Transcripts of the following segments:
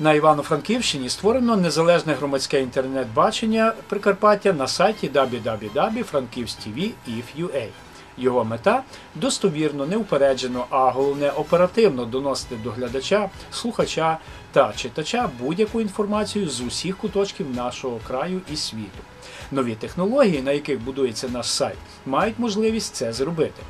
На Івано-Франківщині створено незалежне громадське інтернет-бачення Прикарпаття на сайті www.frankivstv.if.ua. Його мета достовірно, неупереджено, а головне оперативно доносити до глядача, слухача та читача будь-яку інформацію з усіх куточків нашого краю і світу. Нові технології, на яких будується наш сайт, мають можливість це зробити.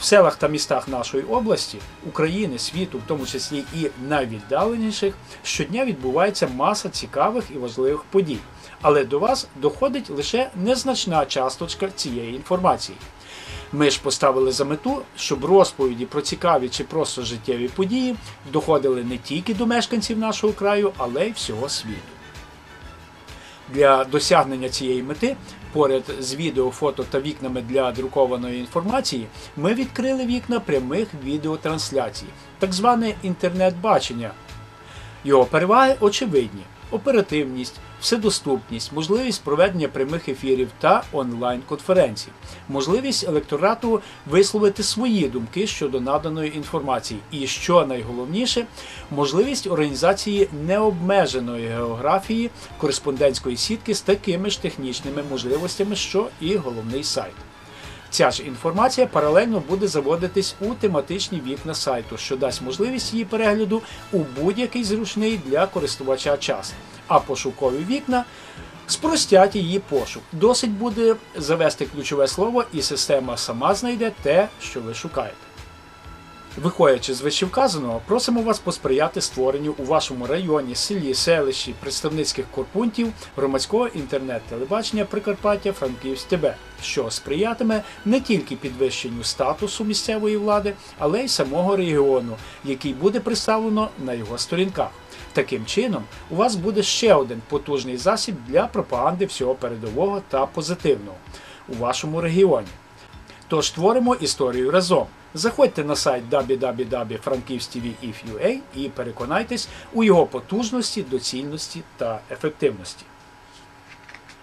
В селах та містах нашої області, України, світу, в тому числі і найвіддаленіших, щодня відбувається маса цікавих і важливих подій. Але до вас доходить лише незначна часточка цієї інформації. Ми ж поставили за мету, щоб розповіді про цікаві чи просто життєві події доходили не тільки до мешканців нашого краю, але й всього світу. Для досягнення цієї мети, поряд з відео, фото та вікнами для друкованої інформації, ми відкрили вікна прямих відеотрансляцій, так зване інтернет-бачення. Його переваги очевидні: оперативність, вседоступність, можливість проведення прямих ефірів та онлайн-конференцій, можливість електорату висловити свої думки щодо наданої інформації, і що найголовніше, можливість організації необмеженої географії кореспондентської сітки з такими ж технічними можливостями, що і головний сайт. Ця ж інформація паралельно буде заводитись у тематичні вікна сайту, що дасть можливість її перегляду у будь-який зручний для користувача час. А пошукові вікна спростять її пошук. Досить буде завести ключове слово, і система сама знайде те, що ви шукаєте. Виходячи з вищевказаного, просимо вас посприяти створенню у вашому районі, селі, селищі, представницьких корпунктів громадського інтернет-телебачення Прикарпаття Франківськ ТБ, що сприятиме не тільки підвищенню статусу місцевої влади, але й самого регіону, який буде представлено на його сторінках. Таким чином, у вас буде ще один потужний засіб для пропаганди всього передового та позитивного у вашому регіоні. Тож творимо історію разом. Заходьте на сайт www.frankivstv.if.ua і переконайтесь у його потужності, доцільності та ефективності.